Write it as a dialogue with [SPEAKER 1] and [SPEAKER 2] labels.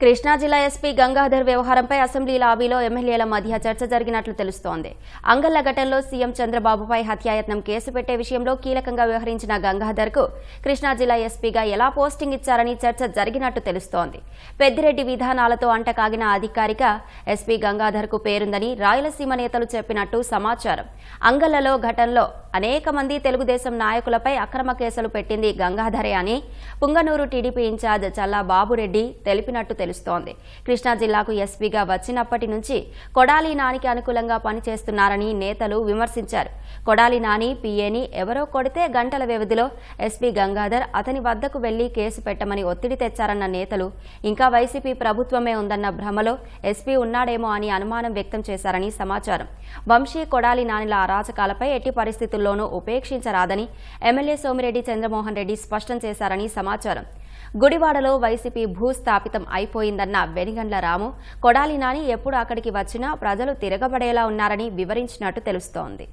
[SPEAKER 1] కృష్ణా జిల్లా ఎస్పీ గంగాధర్ వ్యవహారంపై అసెంబ్లీ లాబీలో ఎమ్మెల్యేల మధ్య చర్చ జరిగినట్లు తెలుస్తోంది. అంగళ్ళ ఘటనలో సీఎం చంద్రబాబుపై హత్యాయత్నం కేసు పెట్టే విషయంలో కీలకంగా వ్యవహరించిన గంగాధర్కు కృష్ణా జిల్లా ఎస్పీగా ఎలా పోస్టింగ్ ఇచ్చారని చర్చ జరిగినట్టు తెలుస్తోంది. పెద్దిరెడ్డి విధానాలతో అంటకాగిన అధికారిక ఎస్పీ గంగాధర్కు పేరుందని రాయలసీమ నేతలు చెప్పినట్టు సమాచారం. అంగళ్ళలో ఘటనలో అనేక మంది తెలుగుదేశం నాయకులపై అక్రమ కేసులు పెట్టింది గంగాధరే అని Punganur TDP in charge Challa Babureddy తెలిపినట్టు తెలుస్తోంది. కృష్ణా జిల్లాకు ఎస్పీగా వచ్చినప్పటి నుంచి కొడాలి నానికి అనుకూలంగా పనిచేస్తున్నారని నేతలు విమర్శించారు. కొడాలి నాని పీఏని ఎవరో కొడితే గంటల వ్యవధిలో ఎస్పీ గంగాధర్ అతని వద్దకు వెళ్ళి కేసు పెట్టమని ఒత్తిడి తెచ్చారన్న నేతలు ఇంకా వైసీపీ ప్రభుత్వమే ఉందన్న భ్రమలో ఎస్పీ ఉన్నాడేమో అని అనుమానం వ్యక్తం చేశారని సమాచారం. వంశీ కొడాలి నానిల అరాచకాలపై ఎట్టి పరిస్థితుల్లోనూ ఉపేక్షించరాదని ఎమ్మెల్యే సోమిరెడ్డి చంద్రమోహన్ రెడ్డి స్పష్టం చేశారని సమాచారం. గుడివాడలో వైసీపీ భూస్థాపితం అయిపోయిందన్న వెనిగండ్ల రాము కొడాలి నాని ఎప్పుడు అక్కడికి వచ్చినా ప్రజలు తిరగబడేలా ఉన్నారని వివరించినట్టు తెలుస్తోంది.